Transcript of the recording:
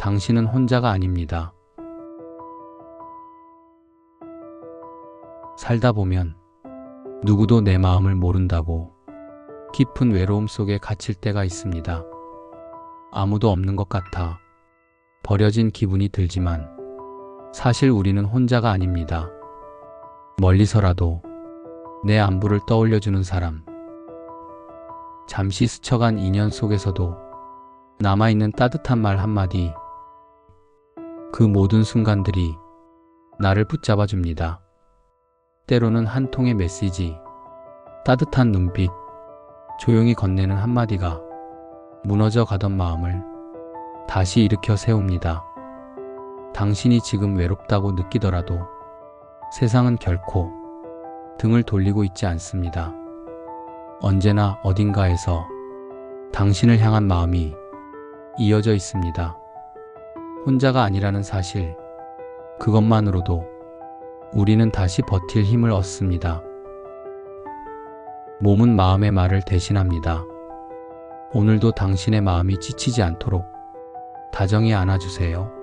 당신은 혼자가 아닙니다. 살다 보면 누구도 내 마음을 모른다고 깊은 외로움 속에 갇힐 때가 있습니다. 아무도 없는 것 같아 버려진 기분이 들지만 사실 우리는 혼자가 아닙니다. 멀리서라도 내 안부를 떠올려주는 사람, 잠시 스쳐간 인연 속에서도 남아있는 따뜻한 말 한마디, 그 모든 순간들이 나를 붙잡아 줍니다. 때로는 한 통의 메시지, 따뜻한 눈빛, 조용히 건네는 한마디가 무너져 가던 마음을 다시 일으켜 세웁니다. 당신이 지금 외롭다고 느끼더라도 세상은 결코 등을 돌리고 있지 않습니다. 언제나 어딘가에서 당신을 향한 마음이 이어져 있습니다. 혼자가 아니라는 사실, 그것만으로도 우리는 다시 버틸 힘을 얻습니다. 몸은 마음의 말을 대신합니다. 오늘도 당신의 마음이 지치지 않도록 다정히 안아주세요.